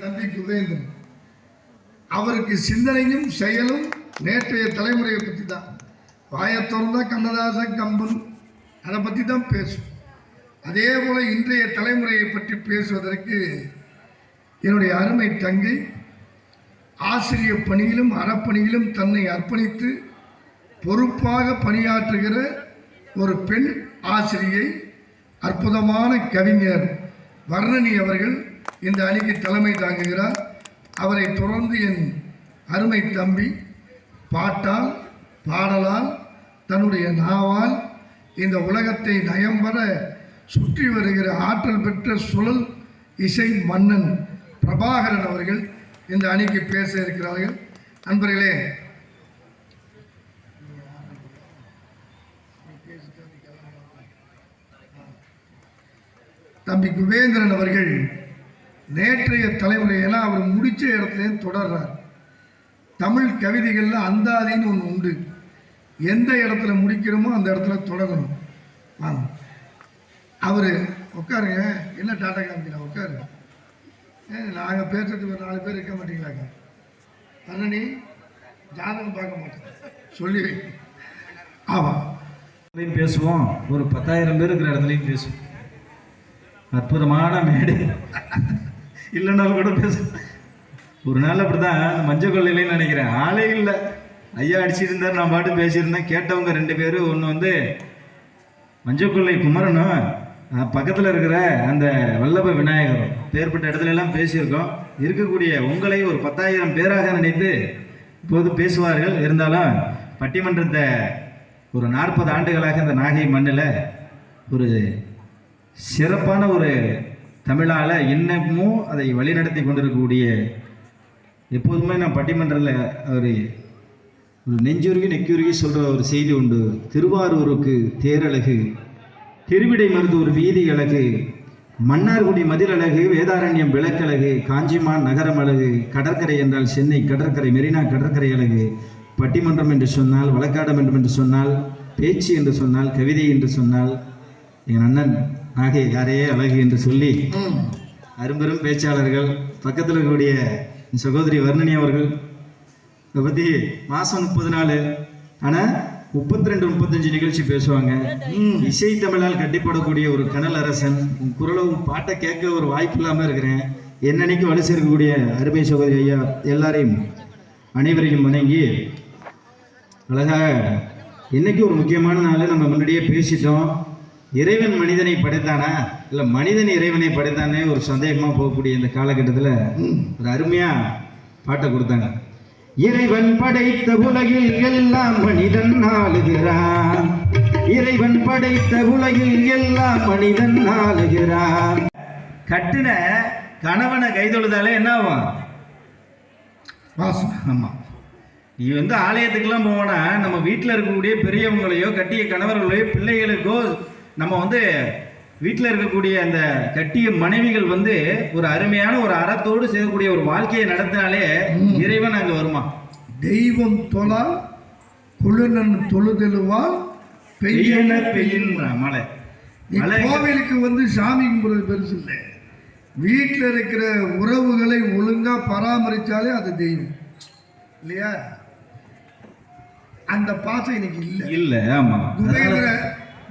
தம்பி குபேந்திரன் அவருக்கு சிந்தனையும் செயலும் நேற்றைய தலைமுறையை பற்றி தான் வாயை திறந்தா கண்ணதாசன் கம்பன் அதை பற்றி தான் பேசும். அதே போல் இன்றைய தலைமுறையை பற்றி பேசுவதற்கு என்னுடைய அருமை தங்கை ஆசிரியர் பணியிலும் அறப்பணியிலும் தன்னை அர்ப்பணித்து பொறுப்பாக பணியாற்றுகிற ஒரு பெண் ஆசிரியை அற்புதமான கவிஞர் வர்ணனி அவர்கள் இந்த அணிக்கு தலைமை தாங்குகிறார். அவரை தொடர்ந்து என் அருமை தம்பி பாட்டால் பாடலால் தன்னுடைய நாவால் இந்த உலகத்தை நயம்பெற சுற்றி வருகிற ஆற்றல் பெற்ற சுழல் இசை மன்னன் பிரபாகரன் அவர்கள் இந்த அணிக்கு பேச இருக்கிறார்கள். நண்பர்களே தம்பி குபேந்திரன் அவர்கள் நேற்றைய தலைமுறையெல்லாம் அவர் முடித்த இடத்துலையும் தொடர்றார். தமிழ் கவிதைகளில் அந்தாதின்னு ஒன்று உண்டு. எந்த இடத்துல முடிக்கிறோமோ அந்த இடத்துல தொடரணும். ஆ அவர் உட்காருங்க. என்ன டாட்டா காமிக்கிறா உட்காரு. நாங்கள் பேசுறதுக்கு ஒரு நாலு பேர் இருக்க மாட்டீங்களாங்க. அண்ணனி ஜாதகம் பார்க்க மாட்டேன். சொல்லி ஆமாம் இடத்துலையும் பேசுவோம். ஒரு பத்தாயிரம் பேர் இருக்கிற இடத்துலையும் பேசுவோம். அற்புதமான மேடை. இல்லைன்னாலும் கூட பேச ஒரு நாள் அப்படிதான் மஞ்சள் கொள்ளையிலேன்னு நினைக்கிறேன். ஆளே இல்லை. ஐயா அடிச்சிருந்தார் நான் பாட்டு பேசியிருந்தேன். கேட்டவங்க ரெண்டு பேரும் ஒன்று வந்து மஞ்சள் கொள்ளை குமரனும் பக்கத்தில் இருக்கிற அந்த வல்லப விநாயகரும் பேர்பட்ட இடத்துல எல்லாம் பேசியிருக்கோம். இருக்கக்கூடிய உங்களை ஒரு பத்தாயிரம் பேராக நினைத்து இப்போது பேசுவார்கள். இருந்தாலும் பட்டிமன்றத்தை ஒரு நாற்பது ஆண்டுகளாக இந்த நாகை மண்ணில் ஒரு சிறப்பான ஒரு தமிழால் இன்னமும் அதை வழிநடத்தி கொண்டிருக்கக்கூடிய எப்போதுமே நான் பட்டிமன்றத்தில் அவர் ஒரு நெஞ்சுருகி நெக்கியுருகி சொல்கிற ஒரு செய்தி உண்டு. திருவாரூருக்கு தேரழகு திருவிடை ஒரு வீதி அழகு மன்னார்குடி மதில் அழகு வேதாரண்யம் விளக்கழகு காஞ்சிமான் நகரம் அழகு கடற்கரை என்றால் சென்னை கடற்கரை மெரினா கடற்கரை அழகு. பட்டிமன்றம் என்று சொன்னால் வழக்காடமன்றம் என்று சொன்னால் பேச்சு என்று சொன்னால் கவிதை என்று சொன்னால் என் அண்ணன் நாகை யாரே அழகு என்று சொல்லி அரும்பெரும் பேச்சாளர்கள் பக்கத்தில் இருக்கக்கூடிய சகோதரி வர்ணனி அவர்கள். இதை பற்றி மாதம் முப்பது நாள் ஆனால் முப்பத்தி ரெண்டு முப்பத்தஞ்சு நிகழ்ச்சி பேசுவாங்க. இசை தமிழால் கட்டிப்படக்கூடிய ஒரு கனல் அரசன் உன் குரலும் பாட்டை கேட்க ஒரு வாய்ப்பு இல்லாமல் இருக்கிறேன். என்னன்னைக்கு வலு சேர்க்கக்கூடிய அருமை சகோதரி ஐயா எல்லாரையும் அனைவரையும் வணங்கி அழகாக இன்னைக்கு ஒரு முக்கியமான நாள் நம்ம முன்னாடியே பேசிட்டோம். இறைவன் மனிதனை படைத்தானா? இல்லை மனிதன் இறைவனை படைத்தானே ஒரு சந்தேகமாக போகக்கூடிய இந்த காலகட்டத்தில் ஒரு அருமையாக பாட்டை கொடுத்தாங்க. இறைவன் படைத்த உலகில் எல்லாம் மனிதன் ஆளுகிறான். இறைவன் படைத்த உலகில் எல்லாம் மனிதன் ஆளுகிறான். கட்டின கணவனை கைதொழுதாலே என்ன ஆகும்? வாசம் ஆமாம் நீ வந்து ஆலயத்துக்கெல்லாம் போவோன்னா நம்ம வீட்டில் இருக்கக்கூடிய பெரியவங்களையோ கட்டிய கணவர்களையோ பிள்ளைகளுக்கோ நம்ம வந்து வீட்டில் இருக்கக்கூடிய அந்த கட்டிய மனைவிகள் வந்து ஒரு அருமையான ஒரு அறத்தோடு செய்யக்கூடிய ஒரு வாழ்க்கையை நடத்தினாலே இறைவன் அங்கே வருமா? தெய்வம் தொழால் குளிரன் தொழுதெழுவால் பெய்யன பெய்யன மழை கோவிலுக்கு வந்து சாமி கும்பிடுறது பெருசு இல்லை. வீட்டில் இருக்கிற உறவுகளை ஒழுங்கா பராமரிச்சாலே அது தெய்வம். இல்லையா? அந்த பாசம் இன்னைக்கு இல்லை. இல்லை ஆமாம்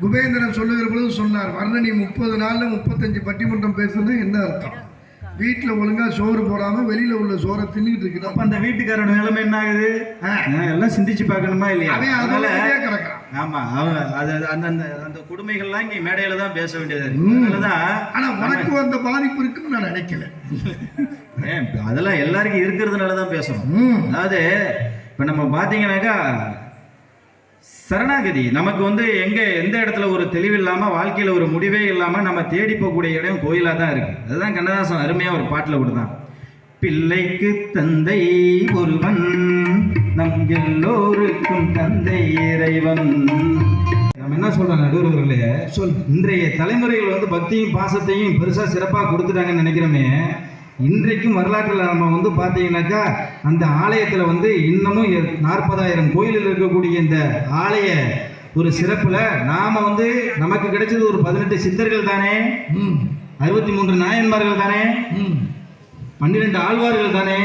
குபேந்திரன் சொல்லுகிற பொழுது சொன்னார் வர்ணனி முப்பது நாள்ல முப்பத்தஞ்சு பட்டிமன்றம் பேசுறது என்ன அர்த்தம்? வீட்டில் ஒழுங்கா சோறு போடாம வெளியில உள்ள சோறை தின்னுட்டு அப்ப இருக்கிறான் அந்த வீட்டுக்காரோட நிலைமை என்ன ஆகுது? எல்லாம் சிந்திச்சு பார்க்கணுமா இல்லையா? அவன் அதனால கிடக்குறான். ஆமா அவன் அது அந்த அந்த அந்த கொடுமைகள்லாம் இங்கே மேடையில தான் பேச வேண்டியது இருக்கு. அதனாலதான் ஆனா உனக்கு அந்த பாதிப்பு இருக்குன்னு நான் நினைக்கல. அதெல்லாம் எல்லாருக்கும் இருக்கிறதுனால தான் பேசணும். அதாவது இப்போ நம்ம பார்த்தீங்கன்னாக்கா சரணாகதி. நமக்கு வந்து எங்க எந்த இடத்துல ஒரு தெளிவு இல்லாம வாழ்க்கையில ஒரு முடிவே இல்லாம நம்ம தேடி போகக்கூடிய இடம் கோயிலா தான் இருக்கு. அதுதான் கண்ணதாசன் அருமையா ஒரு பாட்டுல கொடுத்தான். பிள்ளைக்கு தந்தை ஒருவன் நம் எல்லோருக்கும் தந்தை இறைவன். நம்ம என்ன சொல்றோம் நடுவர்களே? சொல் இன்றைய தலைமுறைகள் வந்து பக்தியும் பாசத்தையும் பெருசா சிறப்பா கொடுத்துட்டாங்கன்னு நினைக்கிறோமே. இன்றைக்கும் வரலாற்றில் நம்ம வந்து பார்த்தீங்கன்னாக்கா அந்த ஆலயத்தில் வந்து இன்னமும் நாற்பதாயிரம் கோயிலில் இருக்கக்கூடிய இந்த ஆலய ஒரு சிறப்புல நாம வந்து நமக்கு கிடைச்சது ஒரு பதினெட்டு சித்தர்கள் தானே? அறுபத்தி மூன்று நாயன்மார்கள் தானே? பன்னிரெண்டு ஆழ்வார்கள் தானே.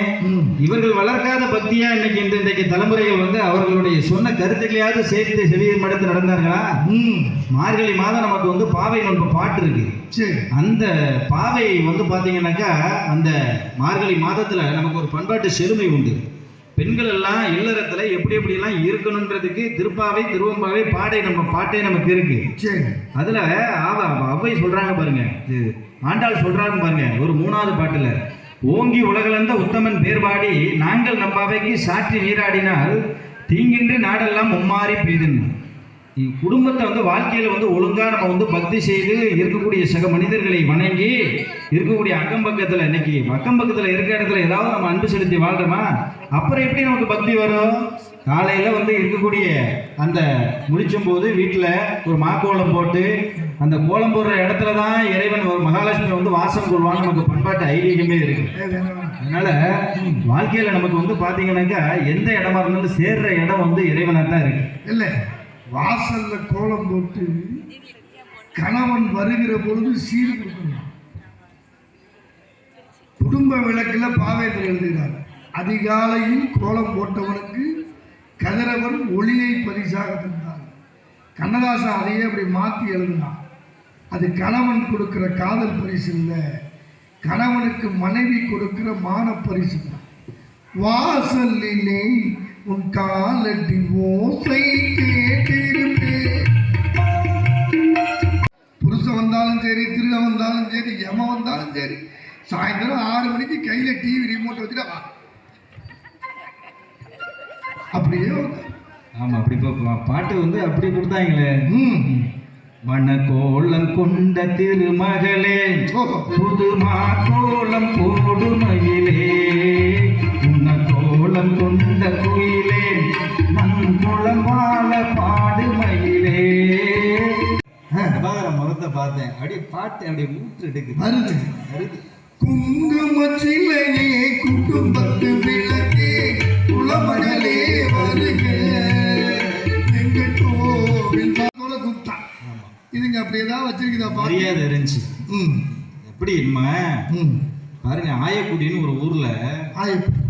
இவர்கள் வளர்க்காத பக்தியா இன்னைக்கு இந்த இன்றைக்கு தலைமுறைகள் வந்து அவர்களுடைய சொன்ன கருத்துக்களையாவது சேர்த்து செவியை மடுத்து நடந்தார்களா? மார்கழி மாதம் நமக்கு வந்து பாவை நோன்பு பாட்டு இருக்கு. அந்த பாவை வந்து பார்த்தீங்கன்னாக்கா அந்த மார்கழி மாதத்துல நமக்கு ஒரு பண்பாட்டு செழுமை உண்டு. பெண்கள் எல்லாம் இல்லறத்துல எப்படி எப்படிலாம் இருக்கணுன்றதுக்கு திருப்பாவை திருவம்பாவை பாடை நம்ம பாட்டே நமக்கு இருக்கு. அதுல ஆவ அவ்வை சொல்றாங்க பாருங்க. ஆண்டாள் சொல்றாங்க பாருங்க ஒரு மூணாவது பாட்டுல. ஓங்கி உலகளந்த உத்தமன் பேர்பாடி நாங்கள் நம்ம அவைக்கு சாற்றி நீராடினால் தீங்கின்றி நாடெல்லாம் மும்மாறி பெய்துன்னு குடும்பத்தை வந்து வாழ்க்கையில் வந்து ஒழுங்காக நம்ம வந்து பக்தி செய்து இருக்கக்கூடிய சக மனிதர்களை வணங்கி இருக்கக்கூடிய அக்கம் பக்கத்தில் இன்னைக்கு அக்கம் பக்கத்தில் இருக்கிற இடத்துல ஏதாவது நம்ம அன்பு செலுத்தி வாழ்கிறோமா அப்புறம் எப்படி நமக்கு பக்தி வரும்? காலையில் வந்து இருக்கக்கூடிய அந்த முடிச்சும் போது வீட்டில் ஒரு மாக்கோலம் போட்டு அந்த கோலம் போடுற இடத்துல தான் இறைவன் மகாலட்சுமி வந்து வாசம் கொள்வான்னு நமக்கு பண்பாட்டு ஐதீகமே இருக்கு. அதனால வாழ்க்கையில நமக்கு வந்து பாத்தீங்கன்னாக்கா எந்த இடமா இருந்தாலும் சேர்ற இடம் வந்து இறைவனா தான் இருக்கு. இல்ல வாசல்ல கோலம் போட்டு கணவன் வருகிற பொழுது சீர் கொடுக்கணும். குடும்ப விளக்குல பாவேந்தர் எழுதுகிறார் அதிகாலையில் கோலம் போட்டவனுக்கு கதிரவன் ஒளியை பரிசாக தந்தான் கண்ணதாசன் அதையே அப்படி மாற்றி எழுதினான். அது கணவன் கொடுக்கிற காதல் பரிசு இல்லை. கணவனுக்கு மனைவி கொடுக்கிற மான பரிசு தான் வாசலிலே உன் காலடி ஓசை கேட்டிருப்பேன் புருஷன் வந்தாலும் சரி திருட வந்தாலும் சரி எம வந்தாலும் சரி சாயந்தரம் ஆறு மணிக்கு கையில டிவி ரிமோட் வச்சுட்டா வா. அப்படியே வந்தா. ஆமா அப்படி பாட்டு வந்து அப்படி கொடுத்தாங்களே. ம். மணக்கோலம் கொண்ட திருமகளே ஓஹோ புது மாக்கோலம் போடுமையிலே. உன்ன கோலம் கொண்ட குயிலே நன்குளம் வாழ பாடுமையிலே. பிரபாகர முகத்தை பார்த்தேன். அப்படியே பாட்டு அப்படியே மூட்டு எடுக்குது. வருது. வருது. குங்குமச்சிலையே குடும்பத்து இதுங்க அப்படியே தான் வச்சிருக்குதா பாரு மரியாதை இருந்துச்சு. ம். எப்படி நம்ம ம். பாருங்க ஆயக்குடின்னு ஒரு ஊர்ல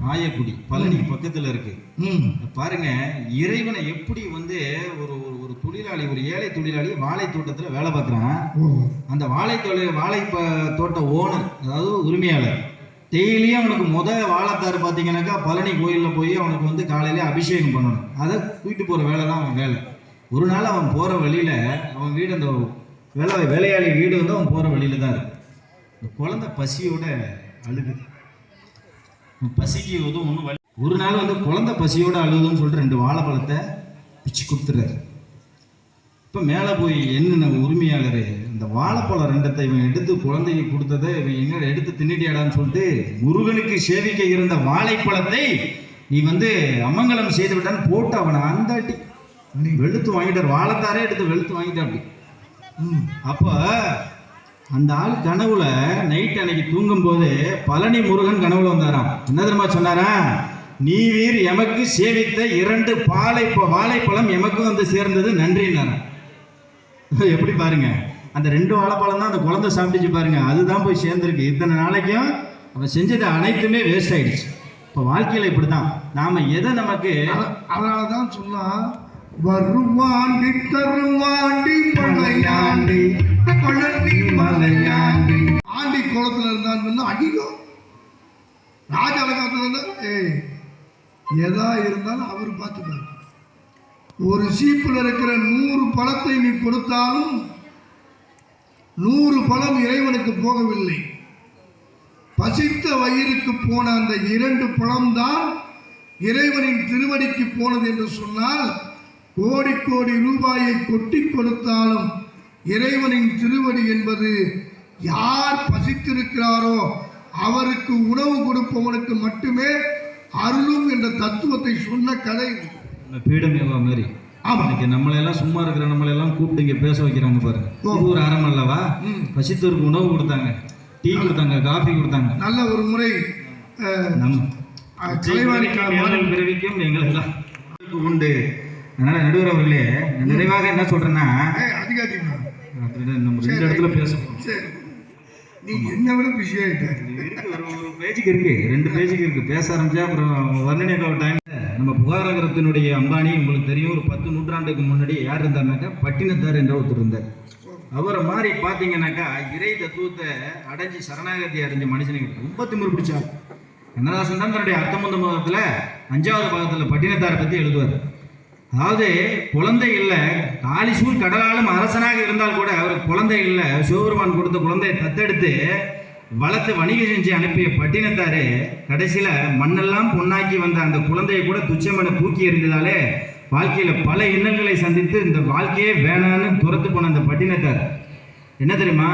ஆயக்குடி. பழனி பக்கத்துல இருக்கு. ம். பாருங்க இறைவனை எப்படி வந்து ஒரு ஒரு தொழிலாளி ஒரு ஏழை தொழிலாளி வாழை தோட்டத்துல வேலை பார்க்குறான்? அந்த வாழை தொழில் வாழை தோட்ட ஓனர் அதாவது உரிமையாளர் டெய்லியும் அவனுக்கு முத வாழைத்தார் பார்த்தீங்கன்னாக்கா பழனி கோயிலில் போய் அவனுக்கு வந்து காலையில அபிஷேகம் பண்ணணும். அதை தூக்கிட்டு போகிற வேலை தான் அவன் வேலை. ஒரு நாள் அவன் போகிற வழியில் அவன் வீடு அந்த வேலை வேலையாளி வீடு வந்து அவன் போகிற வழியில தான் இருக்கு. இந்த குழந்தை பசியோட அழுகுது. பசிக்கு எதுவும் ஒன்றும் வழி ஒரு நாள் வந்து குழந்தை பசியோட அழுகுதுன்னு சொல்லிட்டு ரெண்டு வாழைப்பழத்தை பிச்சு கொடுத்துட்றாரு. இப்போ மேலே போய் என்னென்ன உரிமையாளர்? இந்த வாழைப்பழம் ரெண்டத்தை இவன் எடுத்து குழந்தைக்கு கொடுத்ததை இவன் எங்க எடுத்து தின்னிட்டியாடான்னு சொல்லிட்டு முருகனுக்கு சேவிக்க இருந்த வாழைப்பழத்தை நீ வந்து அமங்கலம் செய்து விட்டான்னு போட்டு அவனை அந்த நீ வெளுத்து வாங்கிட்டார் வாழைத்தாரே எடுத்து வெளுத்து வாங்கிட்டான் அப்படி. ம் அப்போ அந்த ஆள் கனவுல நைட் அன்னைக்கு தூங்கும்போது பழனி முருகன் கனவுல வந்தாராம். என்ன தெரியுமா சொன்னாரா? நீ வீர் எமக்கு சேவித்த இரண்டு பாலை வாழைப்பழம் எமக்கு வந்து சேர்ந்தது நன்றின்னாராம். எப்படி பாருங்க. அந்த ரெண்டு வாழைப்பழம் தான் அந்த குழந்தை சாப்பிட்டுச்சு பாருங்க. அதுதான் போய் சேர்ந்துருக்கு. இத்தனை நாளைக்கும் அவன் செஞ்சது அனைத்துமே வேஸ்ட் ஆயிடுச்சு. இப்போ வாழ்க்கையில் இப்படி தான் நாம் எதை நமக்கு அதனால தான் சொல்லலாம் வருவாண்டி தருவாண்டி பழையாண்டி பழனி மலையாண்டி. ஆண்டி குளத்துல இருந்தான்னு அடிக்கும் ராஜ அலங்காரத்தில் இருந்தா ஏய் எதா இருந்தாலும் அவர் பார்த்துப்பாரு. ஒரு சீப்பில் இருக்கிற நூறு பழத்தை நீ கொடுத்தாலும் நூறு பழம் இறைவனுக்கு போகவில்லை. பசித்த வயிறுக்கு போன அந்த இரண்டு பழம்தான் இறைவனின் திருவடிக்கு போனது என்று சொன்னால் கோடி கோடி ரூபாயை கொட்டி கொடுத்தாலும் இறைவனின் திருவடி என்பது யார் பசித்திருக்கிறாரோ அவருக்கு உணவு கொடுப்பவனுக்கு மட்டுமே அருளும் என்ற தத்துவத்தை சொன்ன கதை இது. இந்த பீடம் யோகா மாதிரி? இன்னைக்கு நம்மளையெல்லாம் சும்மா இருக்கிற நம்மளையெல்லாம் கூப்பிட்டு இங்கே பேச வைக்கிறாங்க பாருங்க ஒரு அறம் அல்லவா. பசித்தோருக்கு உணவு கொடுத்தாங்க டீ கொடுத்தாங்க காஃபி கொடுத்தாங்க. நல்ல ஒரு முறை நம் பிறவிக்கும் எங்களுக்கு உண்டு. அதனால நடுவர் அவர்களே நிறைவாக என்ன சொல்றேன்னா அப்படின்னு நம்ம ரெண்டு இடத்துல பேசுவோம் சரி. நீ என்ன விட பிஸி ஒரு பேஜுக்கு இருக்கு. ரெண்டு பேஜுக்கு இருக்கு. பேச ஆரம்பிச்சா அப்புறம் வர்ணனை டைம் நம்ம புகாரகரத்தினுடைய அம்பானி உங்களுக்கு தெரியும். ஒரு பத்து நூற்றாண்டுக்கு முன்னாடி யார் இருந்தாருனாக்கா? பட்டினத்தார் என்ற ஒருத்தர் இருந்தார். அவரை மாதிரி பார்த்தீங்கன்னாக்கா இறை தத்துவத்தை அடைஞ்சு சரணாகதி அடைஞ்ச மனுஷனுக்கு ரொம்ப திமிரு பிடிச்சார். கண்ணதாசன் தான் தன்னுடைய அர்த்தமுந்த முகத்தில் அஞ்சாவது பாகத்தில் பட்டினத்தாரை பற்றி எழுதுவார். அதாவது குழந்தை இல்லை காலிசூர் கடலாலும் அரசனாக இருந்தால் கூட அவருக்கு குழந்தை இல்லை. சிவபெருமான் கொடுத்த குழந்தையை தத்தெடுத்து வளர்த்து வணிகம் செஞ்சு அனுப்பிய பட்டினத்தாரு கடைசியில் மண்ணெல்லாம் பொன்னாக்கி வந்த அந்த குழந்தையை கூட துச்சமென தூக்கி எறிந்ததாலே வாழ்க்கையில் பல இன்னல்களை சந்தித்து இந்த வாழ்க்கையே வேணான்னு துரத்து போன அந்த பட்டினத்தார். என்ன தெரியுமா?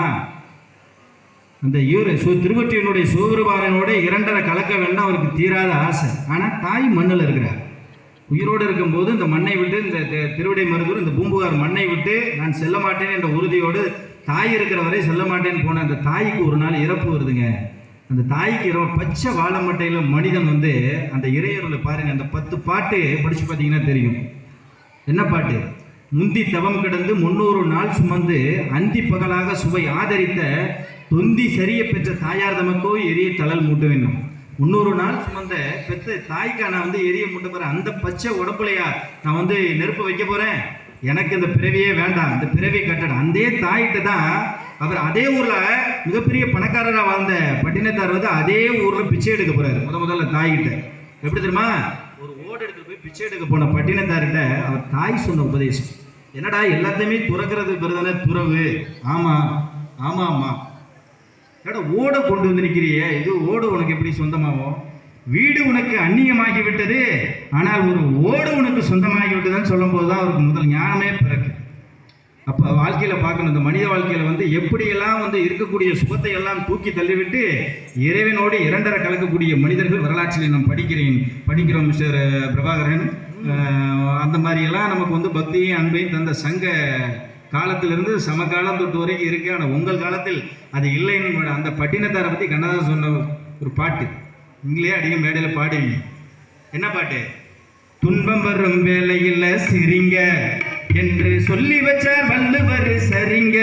அந்த இவர் சு திருவற்றியனுடைய சிவபெருமானோட இரண்டரை கலக்க வேண்டாம் அவருக்கு தீராத ஆசை. ஆனால் தாய் மண்ணில் இருக்கிறார். உயிரோடு இருக்கும்போது இந்த மண்ணை விட்டு இந்த திருவிடை மருதூர் இந்த பூம்புகார் மண்ணை விட்டு நான் செல்ல மாட்டேன் என்ற உறுதியோடு தாய் இருக்கிற வரை செல்ல மாட்டேன்னு போன அந்த தாய்க்கு ஒரு நாள் இறப்பு வருதுங்க. அந்த தாய்க்கு இரவு பச்சை வாழை மட்டையில் மனிதன் வந்து அந்த இறையருளை பாருங்க அந்த பத்து பாட்டு படித்து பார்த்தீங்கன்னா தெரியும். என்ன பாட்டு? முந்தி தவம் கிடந்து முன்னூறு நாள் சுமந்து அந்தி பகலாக சுவை ஆதரித்த தொந்தி சரிய பெற்ற தாயார் தமக்கோ எரிய தளல் மூட்ட வேண்டும் முன்னூறு நாள் சுமந்த பெத்த தாய்க்கா நான் வந்து எரிய முட்டை போகிறேன் அந்த பச்சை உடம்புலையா நான் வந்து நெருப்பு வைக்க போகிறேன் எனக்கு இந்த பிறவியே வேண்டாம். இந்த பிறவி கட்டடம் அந்த தாய்கிட்ட தான் அவர் அதே ஊரில் மிகப்பெரிய பணக்காரராக வாழ்ந்த பட்டினத்தார் வந்து அதே ஊரில் பிச்சை எடுக்க போகிறார் முத முதல்ல தாய்கிட்ட. எப்படி தெரியுமா? ஒரு ஓடு எடுக்க போய் பிச்சை எடுக்க போன பட்டினத்தார்கிட்ட அவர் தாய் சொன்ன உபதேசம். என்னடா எல்லாத்தையுமே துறக்கிறது பெருதானே துறவு. ஆமாம் ஆமாம் ஆமாம் ஏடா ஓடை கொண்டு வந்து நிற்கிறியே இது ஓடு உனக்கு எப்படி சொந்தமாகும்? வீடு உனக்கு அந்நியமாகிவிட்டது. ஆனால் ஒரு ஓடு உனக்கு சொந்தமாகிவிட்டதுன்னு சொல்லும்போது தான் அவருக்கு முதல் ஞானமே பிறகு அப்போ வாழ்க்கையில் பார்க்கணும் இந்த மனித வாழ்க்கையில் வந்து எப்படியெல்லாம் வந்து இருக்கக்கூடிய சுகத்தை எல்லாம் தூக்கி தள்ளிவிட்டு இறைவனோடு இரண்டரை கலக்கக்கூடிய மனிதர்கள் வரலாற்றில் நாம் படிக்கிறேன். படிக்கிறோம் மிஸ்டர் பிரபாகரன். அந்த மாதிரியெல்லாம் நமக்கு வந்து பக்தியும் அன்பையும் தந்த சங்க காலத்திலிருந்து சமகாலம் தொட்டு வரைக்கும் இருக்கு. ஆனால் உங்கள் காலத்தில் அது இல்லைன்னு அந்த பட்டினத்தாரை பற்றி கண்ணதாசன் சொன்ன ஒரு பாட்டு. நீங்களே அதிகம் மேடையில் பாடுவீங்க. என்ன பாட்டு? துன்பம் வரும் வேலையில் சிரிங்க என்று சொல்லி வச்சார் வள்ளுவர் சரிங்க.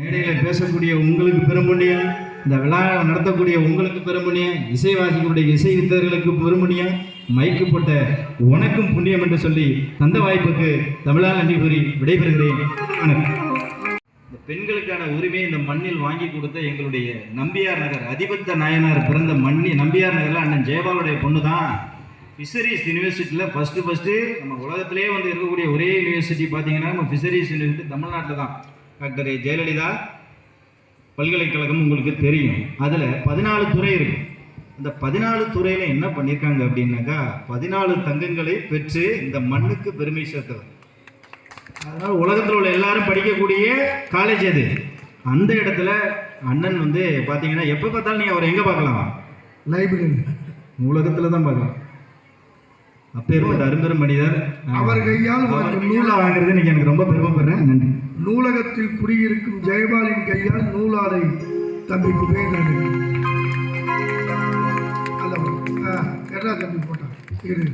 மேடையில் பேசக்கூடிய உங்களுக்கு பெரும்புண்ணியம் இந்த விழா நடத்தக்கூடிய உங்களுக்கு பெரும்புண்ணியம் இசைவாசிகளுடைய இசை வித்தர்களுக்கு பெரும்புண்ணியம் மைக்கு போட்ட உனக்கும் புண்ணியம் என்று சொல்லி தந்த வாய்ப்புக்கு தமிழால் நன்றி கூறி விடைபெறுகிறேன். வணக்கம். இந்த பெண்களுக்கான உரிமையை இந்த மண்ணில் வாங்கி கொடுத்த எங்களுடைய நம்பியார் நகர் அதிபத்த நாயனார் பிறந்த மண்ணி நம்பியார் நகரில் அண்ணன் ஜெயபாவுடைய பொண்ணு தான் ஃபிஷரிஸ் யூனிவர்சிட்டியில் ஃபஸ்ட்டு ஃபஸ்ட்டு நம்ம உலகத்திலே வந்து இருக்கக்கூடிய ஒரே யூனிவர்சிட்டி பார்த்தீங்கன்னா நம்ம ஃபிஷரிஸ் யூனிவர்சிட்டி தமிழ்நாட்டில் தான் டாக்டர் ஜெயலலிதா பல்கலைக்கழகம் உங்களுக்கு தெரியும். அதில் பதினாலு துறை இருக்குது அந்த பதினாலு துறையில் என்ன பண்ணியிருக்காங்க அப்படின்னாக்கா பதினாலு தங்கங்களை பெற்று இந்த மண்ணுக்கு பெருமை சேர்த்தவர். அதனால உலகத்தில் உள்ள எல்லாரும் படிக்கக்கூடிய காலேஜ் அது அந்த இடத்துல அண்ணன் வந்து பார்த்தீங்கன்னா எப்போ பார்த்தாலும் நீங்கள் அவரை எங்கே பார்க்கலாம்? லைப்ரரி உலகத்தில் தான் பார்க்கலாம். அப்பேற்பட்ட அரும்பெரும் மனிதர். அவர் கையால் அவர் உனக்கு நூலை வாங்குறது இன்னைக்கு எனக்கு ரொம்ப பெருமைப்படுறேன். நன்றி. நூலகத்தில் குடியிருக்கும் ஜெயபாலின் கையால் நூலாடை தம்பி குபேரன் ஹலோ ஆ எட்ரா தம்பி போட்டான். இரு.